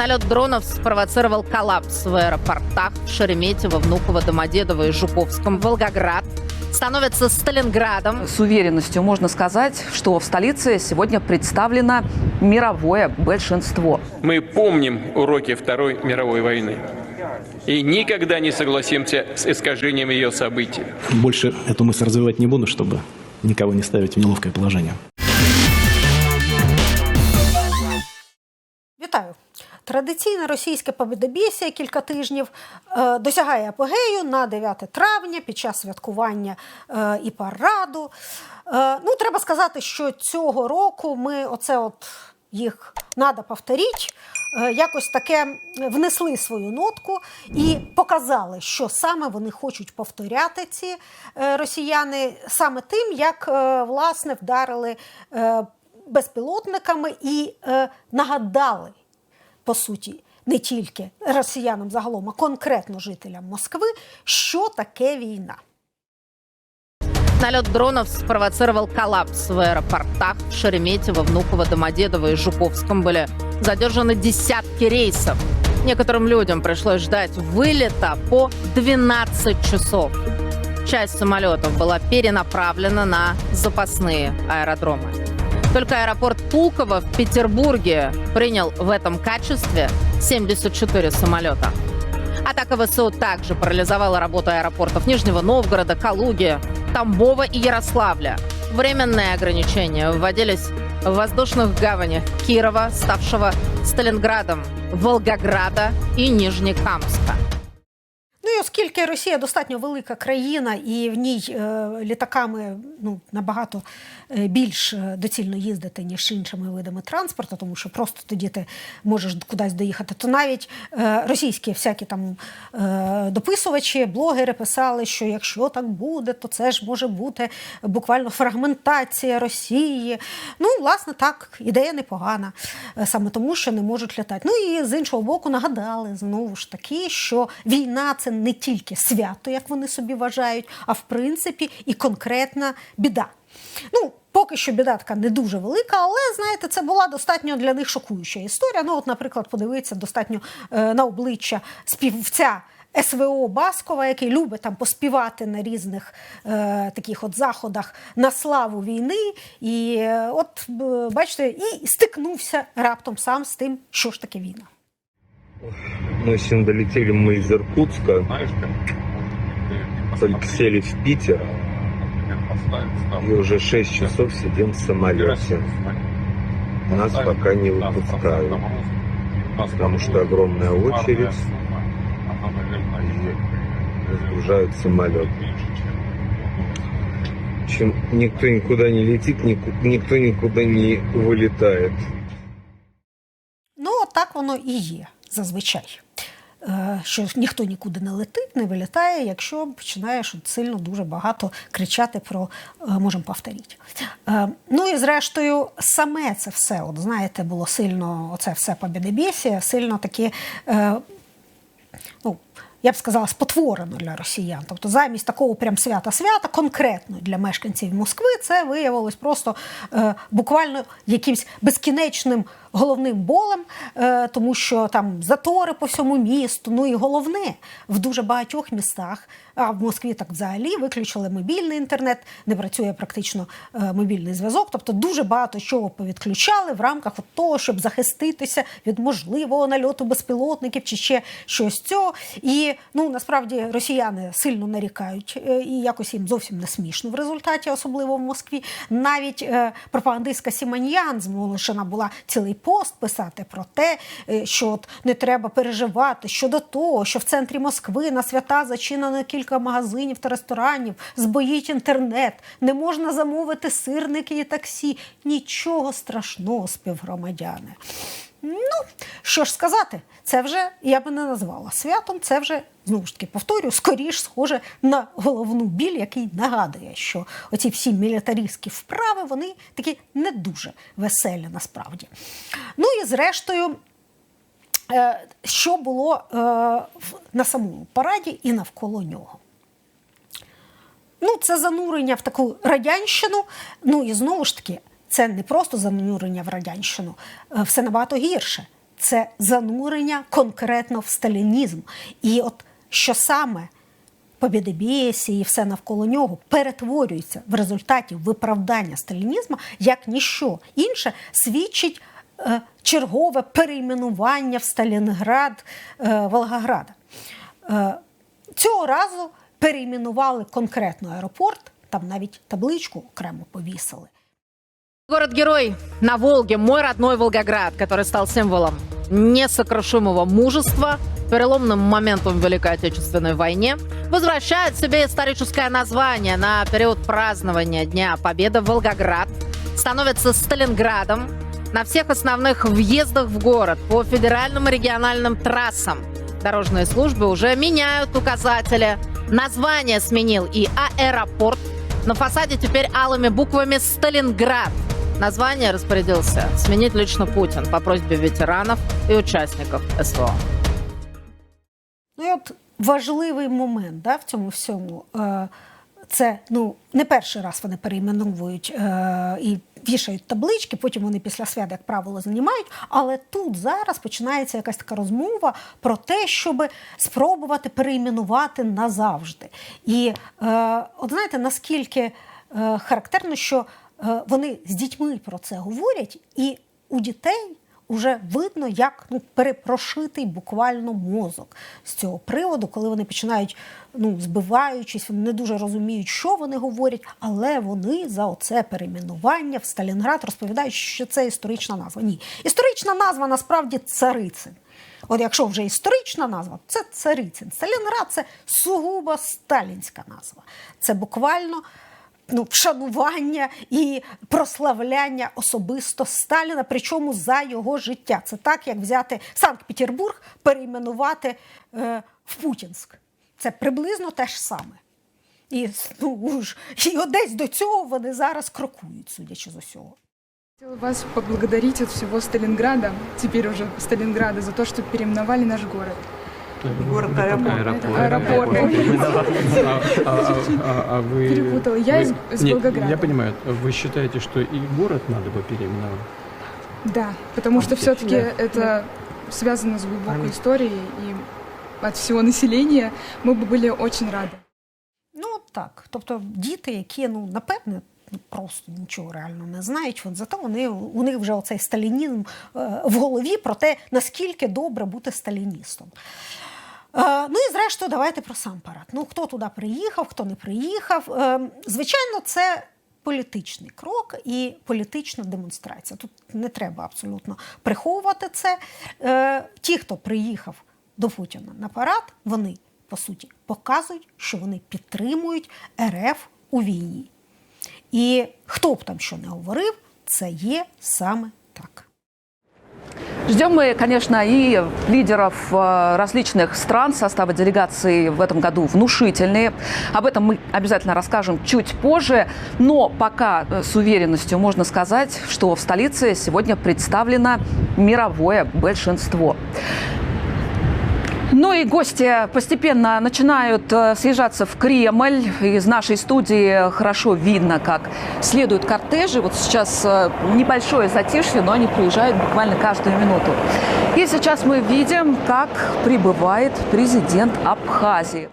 Налет дронов спровоцировал коллапс в аэропортах Шереметьево, Внуково, Домодедово и Жуковском. Волгоград становится Сталинградом. С уверенностью можно сказать, что в столице сегодня представлено мировое большинство. Мы помним уроки Второй мировой войны и никогда не согласимся с искажением ее событий. Больше эту мысль развивать не буду, чтобы никого не ставить в неловкое положение. Традиційне російське побідобєсія кілька тижнів е, досягає апогею на 9 травня під час святкування е, і параду. Е, ну, треба сказати, що цього року ми оце от їх надо повторіть, якось таке внесли свою нотку і показали, що саме вони хочуть повторяти ці росіяни саме тим, як власне вдарили безпілотниками і нагадали по суті, не тільки росіянам загалом, а конкретно жителям Москви, що таке війна. Налет дронов спровоцировал коллапс в аэропортах Шереметьево, Внуково, Домодедово и Жуковском. Были задержаны десятки рейсов. Некоторым людям пришлось ждать вылета по 12 часов. Часть самолетов была перенаправлена на запасные аэродромы. Только аэропорт Пулково в Петербурге принял в этом качестве 74 самолета. Атака ВСУ также парализовала работу аэропортов Нижнего Новгорода, Калуги, Тамбова и Ярославля. Временные ограничения вводились в воздушных гаванях Кирова, ставшего Сталинградом, Волгограда и Нижнекамска. Оскільки Росія достатньо велика країна, і в ній е, літаками ну, набагато е, більш е, доцільно їздити, ніж іншими видами транспорту, тому що просто тоді ти можеш кудись доїхати, то навіть російські всякі там дописувачі, блогери писали, що якщо так буде, то це ж може бути буквально фрагментація Росії. Ну, власне, так, ідея непогана, саме тому, що не можуть літати. Ну і з іншого боку, нагадали знову ж таки, що війна це не тільки свято, як вони собі вважають, а в принципі і конкретна біда. Ну, поки що біда така не дуже велика, але знаєте, це була достатньо для них шокуюча історія. Ну, от, наприклад, подивитися достатньо е, на обличчя співця. СВО Баскова, який любить там поспівати на різних е, таких от заходах на славу війни, і е, от бачите, і стикнувся раптом сам з тим, що ж таке війна. Мы сегодня долетели мы из Иркутска, только сели в Питер. и уже 6 часов сидим в самолете. Нас пока не выпускают, потому что огромная очередь. и разгружают самолет. Общем, никто никуда не летит, никто никуда не вылетает. Ну, так воно і є зазвичай. Е, Що ніхто нікуди не летить, не вилітає, якщо починаєш сильно дуже багато кричати про е, можемо повторити. Е, Ну і зрештою, саме це все, от знаєте, було сильно, оце все побєдебєсія, сильно таке. Ну, я б сказала, спотворено для росіян. Тобто, замість такого прям свята-свята, конкретно для мешканців Москви, це виявилось просто буквально якимсь безкінечним головним болем, е, тому що там затори по всьому місту. Ну і головне, в дуже багатьох містах, а в Москві так взагалі виключили мобільний інтернет, не працює практично е, мобільний зв'язок. Тобто дуже багато чого повідключали в рамках того, щоб захиститися від можливого нальоту безпілотників чи ще щось цього. І ну насправді росіяни сильно нарікають, е, і якось їм зовсім не смішно в результаті, особливо в Москві. Навіть пропагандистка Сіманьян змушена була цілий пост писати про те, е, що от не треба переживати щодо того, що в центрі Москви на свята зачинено кілька магазинів та ресторанів, збоїть інтернет, не можна замовити сирники і таксі. Нічого страшного, співгромадяни. Ну, що ж сказати, це вже я би не назвала святом, це вже знову ж таки повторюю, скоріш схоже на головну біль, який нагадує, що оці всі мілітаристські вправи вони такі не дуже веселі насправді. Ну і зрештою. е, Що було е, на самому параді і навколо нього? Ну, це занурення в таку радянщину. Ну і знову ж таки, це не просто занурення в радянщину, е, все набагато гірше. це занурення конкретно в сталінізм. І от що саме Побєдобєсі і все навколо нього перетворюється в результаті виправдання сталінізму як ніщо інше свідчить е, чергове перейменування в Сталінград е, Волгограда. Е, цього разу перейменували конкретно аеропорт, там навіть табличку окремо повісили. Город-герой на Волге, мой родной Волгоград, который стал символом несокрушимого мужества, переломным моментом в Великой Отечественной войне, возвращает себе историческое название на период празднования Дня Победы Волгоград, становится Сталинградом на всех основных въездах в город по федеральным и региональным трассам. Дорожные службы уже меняют указатели. Название сменил и аэропорт. На фасаде теперь алыми буквами «Сталинград». Название распорядился сменить лично Путин по просьбе ветеранов и участников СВО. Ну і от важливий момент да, в цьому всьому. Е, це ну не перший раз вони перейменовують е, і вішають таблички, потім вони після свят, як правило, знімають. Але тут зараз починається якась така розмова про те, щоб спробувати перейменувати назавжди. І е, от знаєте, наскільки е, характерно, що вони з дітьми про це говорять, і у дітей уже видно, як ну, перепрошитий буквально мозок з цього приводу, коли вони починають, ну, збиваючись, вони не дуже розуміють, що вони говорять, але вони за оце перейменування в Сталінград розповідають, що це історична назва. Ні, історична назва насправді царицин. От якщо вже історична назва, це царицин. Сталінград це сугубо сталінська назва. Це буквально ну, вшанування і прославляння особисто Сталіна, причому за його життя. Це так, як взяти Санкт-Петербург, перейменувати е, в Путінськ. Це приблизно те ж саме. І, ну, і десь до цього вони зараз крокують, судячи з усього. Хотела вас поблагодарить от всего Сталинграда, теперь уже Сталинграда, за то, что переименовали наш город. Город аэропорт. Это аэропорт. А, а- а- а вы... Перепутала. Я вы- из- из Нет, Волгограда. Я понимаю, вы считаете, что и город надо бы переименовать? Да, потому что все-таки Да. это связано с глубокой историей, и от всего населения мы бы были очень рады. Ну от так. Тобто діти, які ну напевне. ну, Просто нічого реально не знають. От зато вони у них вже оцей сталінізм е, в голові про те, наскільки добре бути сталіністом. Е, ну і зрештою, давайте про сам парад. Ну хто туди приїхав, хто не приїхав. Е, звичайно, це політичний крок і політична демонстрація. Тут не треба абсолютно приховувати це. Е, ті, хто приїхав до Путіна на парад, вони по суті показують, що вони підтримують РФ у війні. І хто б там що не говорив, це є саме так. Ждем мы, конечно, и лидеров э, различных стран. Составы делегации в этом году внушительные. Об этом мы обязательно расскажем чуть позже. Но пока э, с уверенностью можно сказать, что в столице сегодня представлено мировое большинство. Ну и гости постепенно начинают э, съезжаться в Кремль. Из нашей студии хорошо видно, как следуют кортежи. Вот сейчас э, небольшое затишье, но они приезжают буквально каждую минуту. И сейчас мы видим, как прибывает президент Абхазии.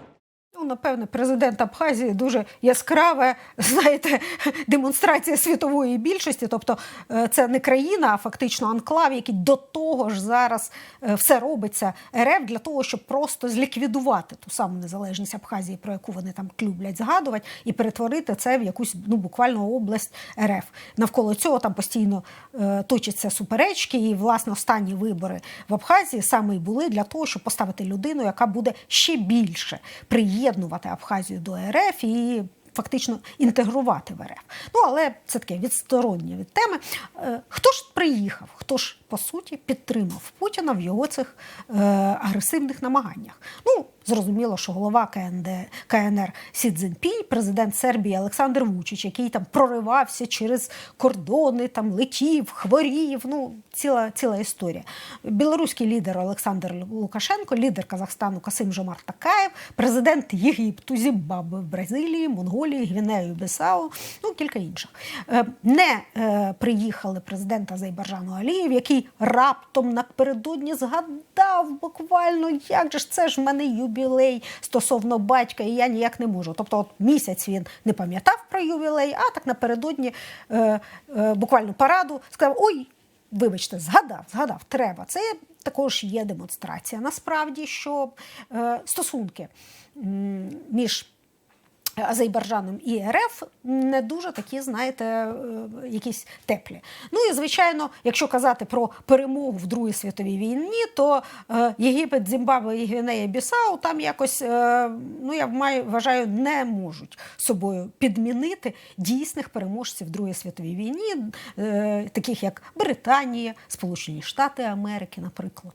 Напевне, президент Абхазії дуже яскрава, знаєте, демонстрація світової більшості. Тобто, е, це не країна, а фактично анклав, який до того ж зараз е, все робиться РФ для того, щоб просто зліквідувати ту саму незалежність Абхазії, про яку вони там люблять згадувати, і перетворити це в якусь ну буквально область РФ. Навколо цього там постійно е, точаться суперечки, і власне останні вибори в Абхазії саме і були для того, щоб поставити людину, яка буде ще більше приєднувати Абхазію до РФ і. Фактично інтегрувати в РФ. Ну, але це таке відстороннє від теми. Е, Хто ж приїхав? Хто ж по суті підтримав Путіна в його цих е, агресивних намаганнях? Ну, зрозуміло, що голова КНД, КНР Сі Цзіньпінь, президент Сербії Олександр Вучич, який там проривався через кордони, там летів, хворів. Ну, ціла, ціла історія. Білоруський лідер Олександр Лукашенко, лідер Казахстану Касим Жомар Такаєв, президент Єгипту, Зімбабве, Бразилії, Монголії, Гвінею, Бесау, ну кілька інших. Е, Не е, приїхали президент Азербайджану Алієв, який раптом напередодні згадав буквально, як же ж це ж в мене юбілей стосовно батька, і я ніяк не можу. Тобто, от місяць він не пам'ятав про ювілей, а так напередодні е, е, буквально параду сказав: Ой, вибачте, згадав, згадав, треба. Це також є демонстрація. Насправді, що е, стосунки між Азербайджаном і РФ не дуже такі, знаєте, е, якісь теплі. Ну і звичайно, якщо казати про перемогу в Другій світовій війні, то е, Єгипет, Зімбабве і Гвінея Бісау там якось, е, ну я маю, вважаю, не можуть собою підмінити дійсних переможців в Другій світовій війні, таких як Британія, Сполучені Штати Америки, наприклад.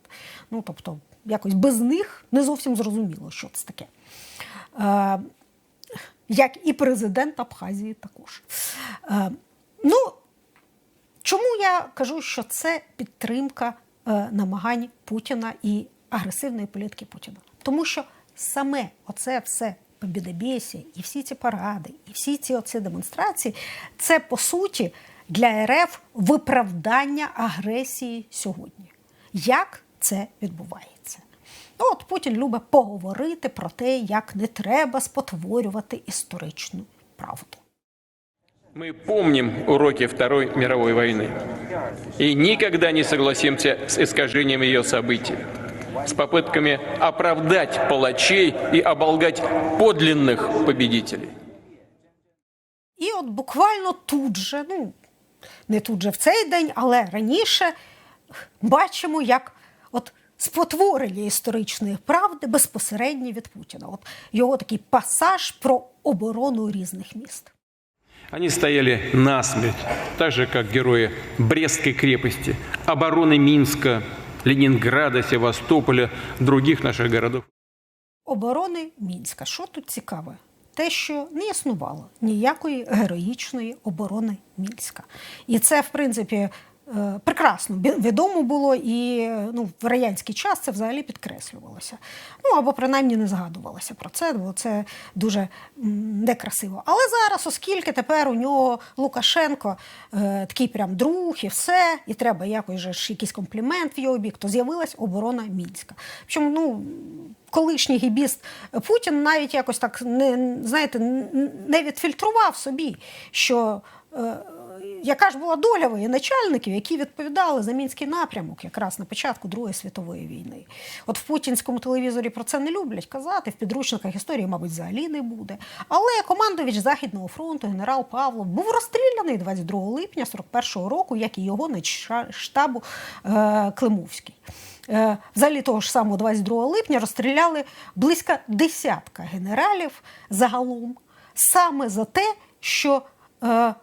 Ну тобто, якось без них не зовсім зрозуміло, що це таке. Як і президент Абхазії також. Е, ну, чому я кажу, що це підтримка е, намагань Путіна і агресивної політики Путіна? Тому що саме оце все побідобєсі, і всі ці паради, і всі ці оці демонстрації, це по суті для РФ виправдання агресії сьогодні. Як це відбувається? Ну, от Путін любить поговорити про те, як не треба спотворювати історичну правду. Мы помним уроки Второй мировой войны и никогда не согласимся с искажением ее событий, с попытками оправдать палачей и оболгать подлинных победителей. І от буквально тут же, ну не тут же в цей день, але раніше бачимо, як от спотворення історичної правди безпосередньо від Путіна. От його такий пасаж про оборону різних міст. Они стояли насмерть, так же, как герои Брестской крепости, обороны Минска, Ленинграда, Севастополя, других наших городов. оборони Мінська. Що тут цікаве? Те, що не існувало ніякої героїчної оборони Мінська. І це, в принципі, прекрасно відомо було, і е, ну, в радянський час це взагалі підкреслювалося. Ну або принаймні не згадувалося про це, бо це дуже некрасиво. Але зараз, оскільки тепер у нього Лукашенко е, такий прям друг і все, і треба якось же ж якийсь комплімент в його бік, то з'явилась оборона Мінська. Причому, ну, колишній гібіст Путін навіть якось так не знаєте, не відфільтрував собі, що е, яка ж була доля воєначальників, які відповідали за мінський напрямок якраз на початку Другої світової війни. От в путінському телевізорі про це не люблять казати, в підручниках історії, мабуть, взагалі не буде. Але командувач Західного фронту генерал Павлов був розстріляний 22 липня 41-го року, як і його начша- штабу е, Климовський. Е, Взагалі того ж самого 22 липня розстріляли близько десятка генералів загалом саме за те, що е,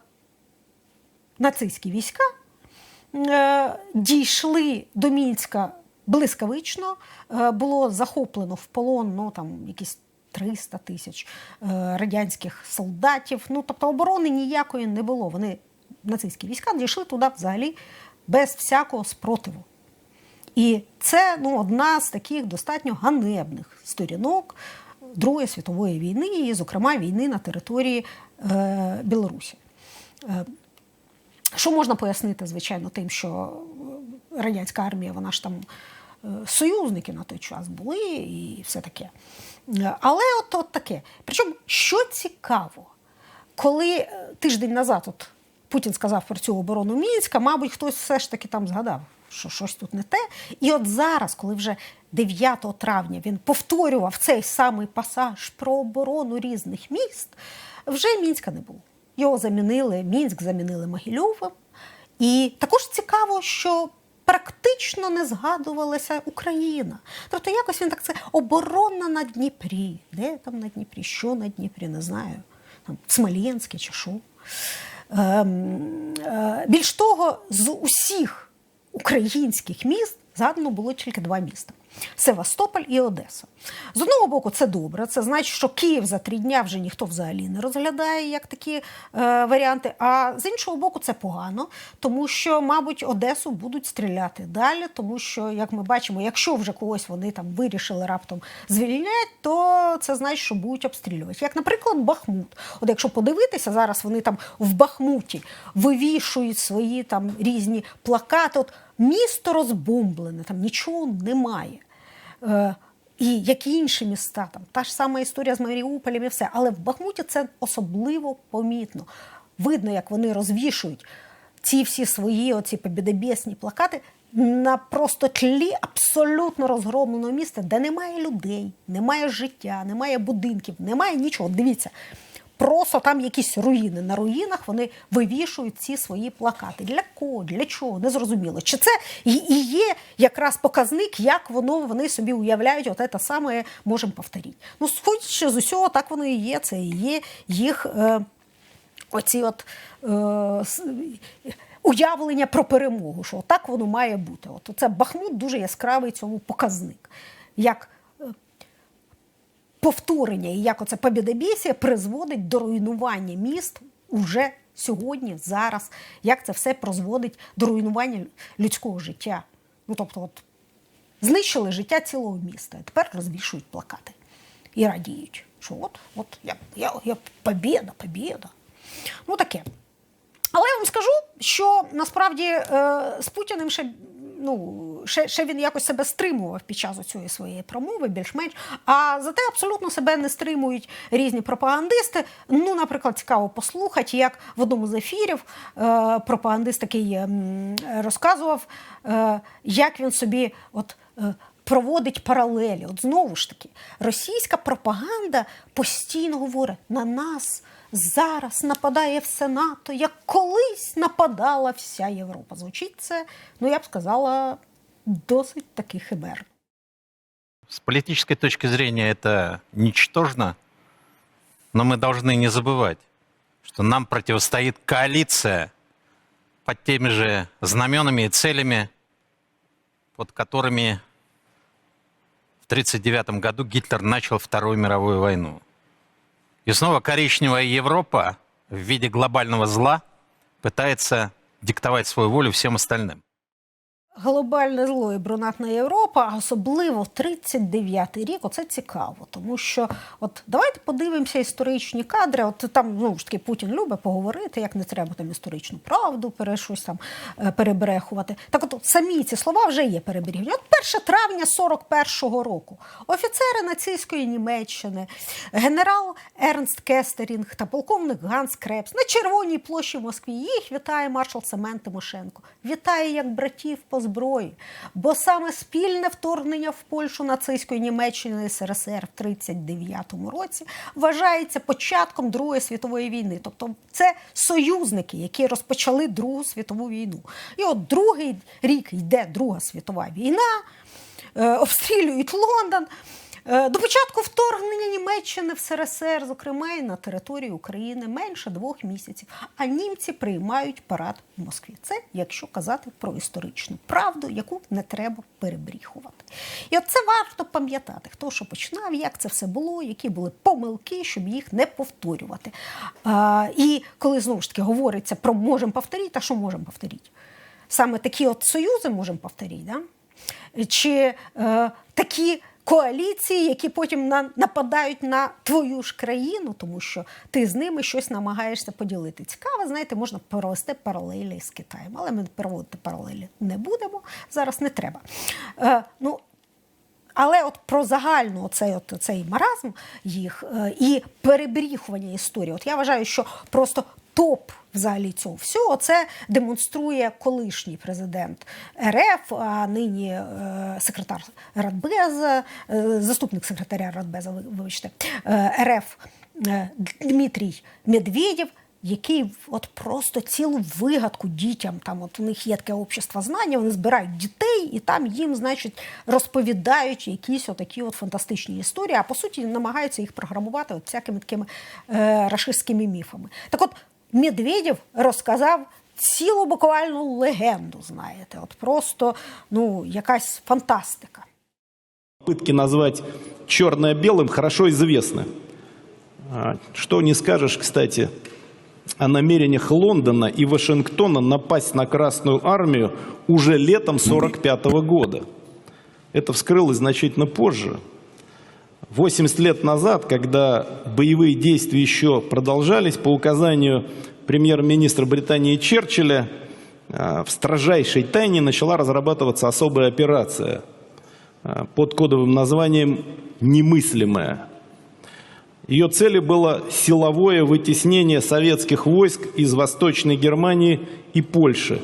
нацистські війська е, дійшли до Мінська блискавично, е, було захоплено в полон ну, там, якісь 300 тисяч е, радянських солдатів. Ну, тобто оборони ніякої не було. Вони, нацистські війська, дійшли туди взагалі без всякого спротиву. І це ну, одна з таких достатньо ганебних сторінок Другої світової війни, і, зокрема, війни на території е, Білорусі. Що можна пояснити, звичайно, тим, що е, радянська армія, вона ж там е, союзники на той час були і все таке. Е, Але от, от таке. Причому, що цікаво, коли тиждень назад от Путін сказав про цю оборону Мінська, мабуть, хтось все ж таки там згадав, що щось тут не те. І от зараз, коли вже 9 травня він повторював цей самий пасаж про оборону різних міст, вже Мінська не було. Його замінили, Мінськ замінили Могильовим. І також цікаво, що практично не згадувалася Україна. Тобто якось він так це оборона на Дніпрі. Де там на Дніпрі? Що на Дніпрі? Не знаю. Там Смоленське чи що. Ем, е, більш того, з усіх українських міст згадано було тільки два міста. Севастополь і Одеса. З одного боку, це добре. Це значить, що Київ за три дня вже ніхто взагалі не розглядає як такі е, варіанти. А з іншого боку, це погано, тому що, мабуть, Одесу будуть стріляти далі, тому що, як ми бачимо, якщо вже когось вони там вирішили раптом звільняти, то це значить, що будуть обстрілювати. Як, наприклад, Бахмут. От якщо подивитися, зараз вони там в Бахмуті вивішують свої там різні плакати. От місто розбомблене, там нічого немає. Е, і як і інші міста, там та ж сама історія з Маріуполем і все. Але в Бахмуті це особливо помітно. Видно, як вони розвішують ці всі свої оці побідобєсні плакати на просто тлі абсолютно розгромленого міста, де немає людей, немає життя, немає будинків, немає нічого. Дивіться. Просто там якісь руїни. На руїнах вони вивішують ці свої плакати. Для кого? Для чого? Не зрозуміло. Чи це і є якраз показник, як воно вони собі уявляють, от це саме можемо повторити. Ну, сходячи з усього, так воно і є. Це і є їх е, оці от. Е, Уявлення про перемогу, що так воно має бути. От це Бахмут дуже яскравий цьому показник. Як повторення і як оце побєдобєсія призводить до руйнування міст уже сьогодні, зараз, як це все призводить до руйнування людського життя. Ну тобто, от знищили життя цілого міста, а тепер розвішують плакати і радіють, що от, от я, я, я побєда, побєда. Ну таке. Але я вам скажу, що насправді е, з Путіним ще, ну, ще, ще він якось себе стримував під час цієї своєї промови, більш-менш. А зате абсолютно себе не стримують різні пропагандисти. Ну, наприклад, цікаво послухати, як в одному з ефірів е, пропагандист такий розказував, е, як він собі от. Е, Проводить паралелі. От знову ж таки, російська пропаганда постійно говорить на нас зараз нападає все НАТО, як колись нападала вся Європа. Звучить це, ну я б сказала, досить таки химерно. С политической точки зрения это ничтожно, но мы должны не забывать, что нам противостоит коалиция под теми же знаменами и целями, под которыми в 1939 году Гитлер начал Вторую мировую войну. И снова коричневая Европа в виде глобального зла пытается диктовать свою волю всем остальным. Глобальне зло і брунатна Європа, а особливо 39-й рік, оце цікаво, тому що от давайте подивимося історичні кадри. От там знову ж таки Путін любить поговорити, як не треба там історичну правду пере щось там е, перебрехувати. Так, от самі ці слова вже є перебрехування. От 1 травня 41-го року офіцери нацистської Німеччини, генерал Ернст Кестерінг та полковник Ганс Крепс на Червоній площі в Москві. Їх вітає маршал Семен Тимошенко. Вітає як братів по зброї. Бо саме спільне вторгнення в Польщу нацистської Німеччини СРСР в 39-му році вважається початком Другої світової війни. Тобто це союзники, які розпочали Другу світову війну. І от другий рік йде Друга світова війна, е, обстрілюють Лондон. Е, До початку вторгнення Німеччини в СРСР, зокрема і на території України, менше двох місяців. А німці приймають парад в Москві. Це якщо казати про історичну правду, яку не треба перебріхувати. І от це варто пам'ятати, хто що починав, як це все було, які були помилки, щоб їх не повторювати. А, і коли знову ж таки говориться про можемо повторити, а що можемо повторити? Саме такі от союзи можемо повторити, да? чи е, такі коаліції, які потім на, нападають на твою ж країну, тому що ти з ними щось намагаєшся поділити. Цікаво, знаєте, можна провести паралелі з Китаєм, але ми проводити паралелі не будемо. Зараз не треба. Е, ну, але от про загальну оцей, от, цей маразм їх е, і перебріхування історії. От я вважаю, що просто топ взагалі цього всього це демонструє колишній президент РФ, а нині е, секретар Радбеза, е, заступник секретаря Радбеза, вибачте, е, РФ Дмитрій Медведєв, який от просто цілу вигадку дітям, там от у них є таке общество знання, вони збирають дітей і там їм, значить, розповідають якісь отакі от фантастичні історії, а по суті намагаються їх програмувати от всякими такими е, рашистськими міфами. Так от Медведєв розказав цілу буквально легенду, знаєте, от просто ну, якась фантастика. Попытки назвать черное белым хорошо известны. А, Что не скажешь, кстати, о намерениях Лондона и Вашингтона напасть на Красную Армию уже летом 1945 года. Это вскрылось значительно позже. 80 лет назад, когда боевые действия еще продолжались, по указанию премьер-министра Британии Черчилля, а, в строжайшей тайне начала разрабатываться особая операция а, под кодовым названием «Немыслимая». Ее целью было силовое вытеснение советских войск из Восточной Германии и Польши.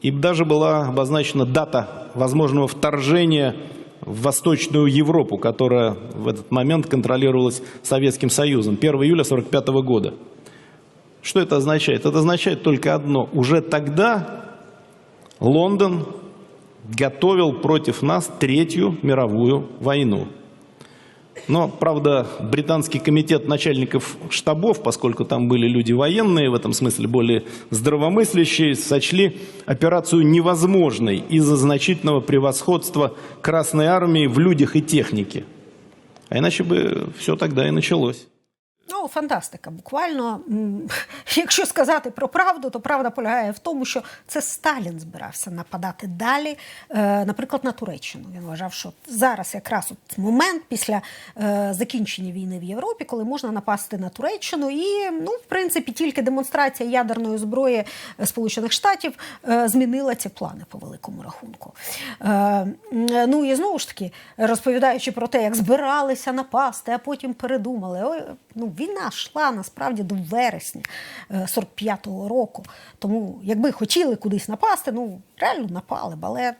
И даже была обозначена дата возможного вторжения в Восточную Европу, которая в этот момент контролировалась Советским Союзом. 1 июля 1945 года. Что это означает? Это означает только одно. Уже тогда Лондон готовил против нас Третью мировую войну. Но, правда, британский комитет начальников штабов, поскольку там были люди военные, в этом смысле более здравомыслящие, сочли операцию невозможной из-за значительного превосходства Красной Армии в людях и технике. А иначе бы все тогда и началось. Ну, фантастика. Буквально, якщо сказати про правду, то правда полягає в тому, що це Сталін збирався нападати далі, е, наприклад, на Туреччину. Він вважав, що зараз якраз от момент після е, закінчення війни в Європі, коли можна напасти на Туреччину, і ну, в принципі, тільки демонстрація ядерної зброї Сполучених Штатів е, змінила ці плани по великому рахунку. Ну і знову ж таки, розповідаючи про те, як збиралися напасти, а потім передумали. Ну, війна йшла насправді до вересня е, 45-го року. Тому, якби хотіли кудись напасти, ну реально напали, б, але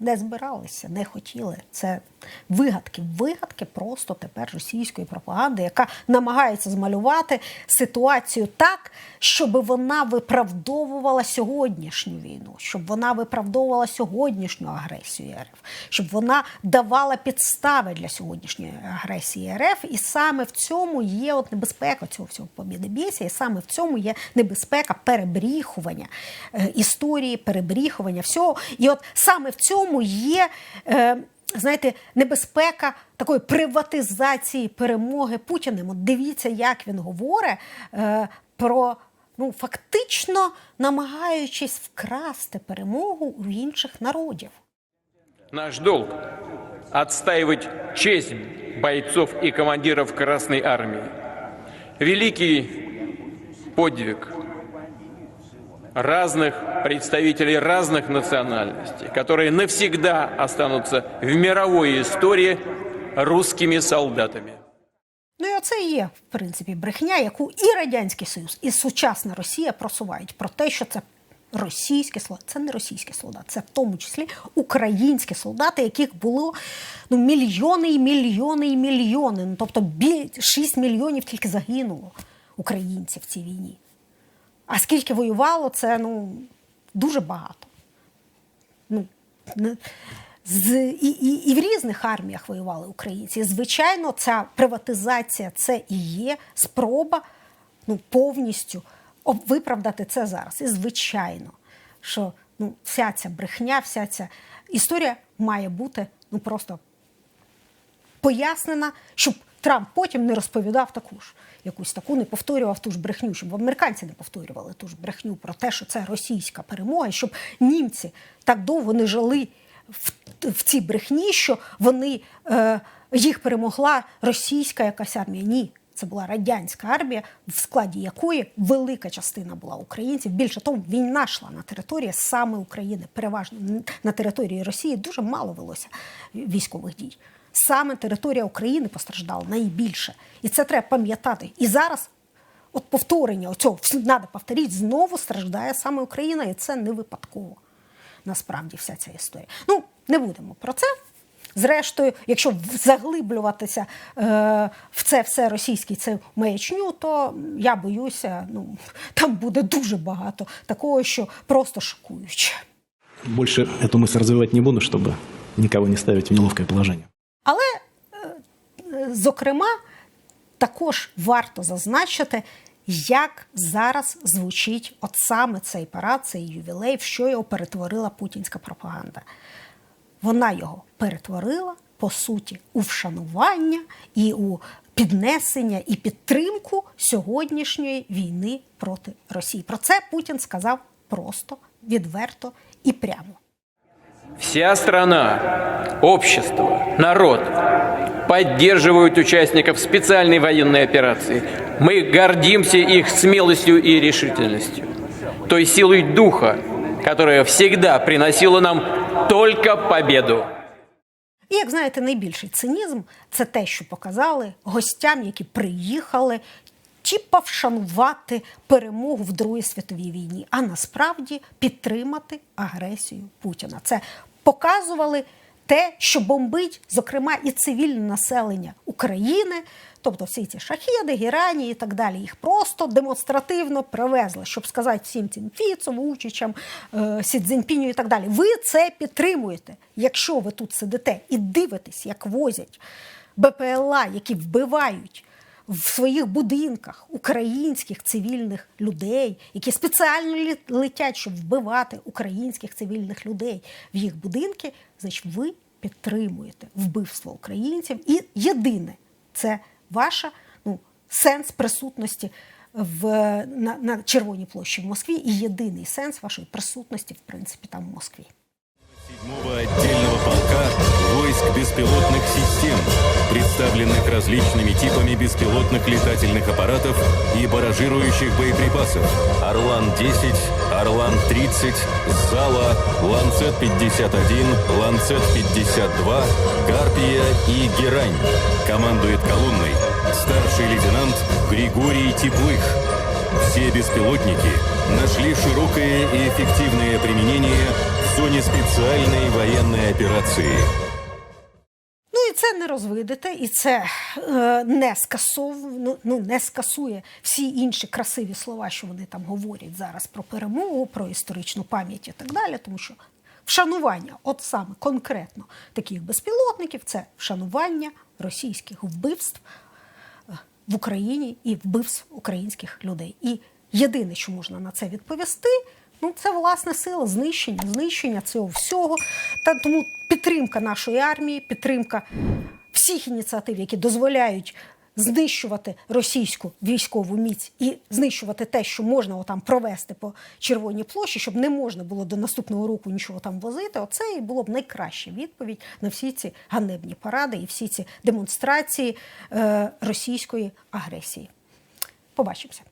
не збиралися, не хотіли. Це вигадки, вигадки просто тепер російської пропаганди, яка намагається змалювати ситуацію так, щоб вона виправдовувала сьогоднішню війну, щоб вона виправдовувала сьогоднішню агресію РФ, щоб вона давала підстави для сьогоднішньої агресії РФ. І саме в цьому є от небезпека цього всього побєдобєсія, і саме в цьому є небезпека перебріхування е, історії, перебріхування всього. І от саме в цьому є. Е, Знаєте, небезпека такої приватизації перемоги Путіним. От дивіться, як він говорить е, про ну фактично намагаючись вкрасти перемогу у інших народів. Наш долг – отстаивать честь бойцов и командиров Красной Армии. Великий подвиг разных представителей разных национальностей, которые навсегда останутся в мировой истории русскими солдатами. Ну і оце і є, в принципі, брехня, яку і Радянський Союз, і сучасна Росія просувають про те, що це російські солдати. Це не російські солдати, це в тому числі українські солдати, яких було ну, мільйони і мільйони і мільйони. Ну, тобто біль 6 мільйонів тільки загинуло українців в цій війні. А скільки воювало, це ну, дуже багато. Ну, з, і, і, і в різних арміях воювали українці. Звичайно, ця приватизація це і є спроба ну, повністю виправдати це зараз. І звичайно, що ну, вся ця брехня, вся ця історія має бути ну, просто пояснена, щоб Трамп потім не розповідав таку ж якусь таку, не повторював ту ж брехню, щоб американці не повторювали ту ж брехню про те, що це російська перемога, щоб німці так довго не жили в, в цій брехні, що вони е, їх перемогла російська якась армія. Ні. Це була радянська армія, в складі якої велика частина була українців. Більше того, війна йшла на території саме України, переважно на території Росії дуже мало велося військових дій Саме територія України постраждала найбільше. І це треба пам'ятати. І зараз, от повторення оцього треба повторити, знову страждає саме Україна, і це не випадково. Насправді вся ця історія. Ну, не будемо про це. Зрештою, якщо заглиблюватися е, в це все російське, це маячню, то я боюся, ну там буде дуже багато такого, що просто шокуюче. Больше эту мысль развивать не буду, чтобы никого не ставить в неловкое положение. Але, е, е, зокрема, також варто зазначити, як зараз звучить от саме цей парад, цей ювілей, в що його перетворила путінська пропаганда. Вона його перетворила по суті у вшанування і у піднесення і підтримку сьогоднішньої війни проти Росії. Про це Путін сказав просто, відверто і прямо. Вся страна, общество, народ поддерживают участников специальной военной операции. Мы гордимся их смелостью и решительностью, той силой духа, которая всегда приносила нам только победу. І як знаєте, найбільший цинізм це те, що показали гостям, які приїхали. Тіпа вшанувати перемогу в Другій світовій війні, а насправді підтримати агресію Путіна. Це показували те, що бомбить, зокрема, і цивільне населення України, тобто всі ці шахіди, гірані і так далі. Їх просто демонстративно привезли, щоб сказати всім цим Фіцу, Вучичам, е, Сі Цзіньпіню і так далі. Ви це підтримуєте. Якщо ви тут сидите і дивитесь, як возять БПЛА, які вбивають в своїх будинках українських цивільних людей, які спеціально летять, щоб вбивати українських цивільних людей в їх будинки, значить ви підтримуєте вбивство українців. І єдине це ваша ну, сенс присутності в, на, на Червоній площі в Москві і єдиний сенс вашої присутності, в принципі, там в Москві. седьмого отдельного полка войск беспилотных систем, представленных различными типами беспилотных летательных аппаратов и баражирующих боеприпасов. Орлан-10, Орлан-30, Зала, Ланцет-51, Ланцет-52, Гарпия и Герань. Командует колонной старший лейтенант Григорий Теплых. Все беспилотники нашли широкое и эффективное применение в зоне специальной военной операции. Це не розвидите, і це е, не скасов, ну, ну, не скасує всі інші красиві слова, що вони там говорять зараз про перемогу, про історичну пам'ять і так далі, тому що вшанування, от саме конкретно таких безпілотників, це вшанування російських вбивств е, в Україні і вбивств українських людей. І єдине, що можна на це відповісти, ну це власне сила, знищення, знищення цього всього. Та тому підтримка нашої армії, підтримка всіх ініціатив, які дозволяють знищувати російську військову міць і знищувати те, що можна отам провести по Червоній площі, щоб не можна було до наступного року нічого там возити. Оце і було б найкраща відповідь на всі ці ганебні паради і всі ці демонстрації е, російської агресії. Побачимося.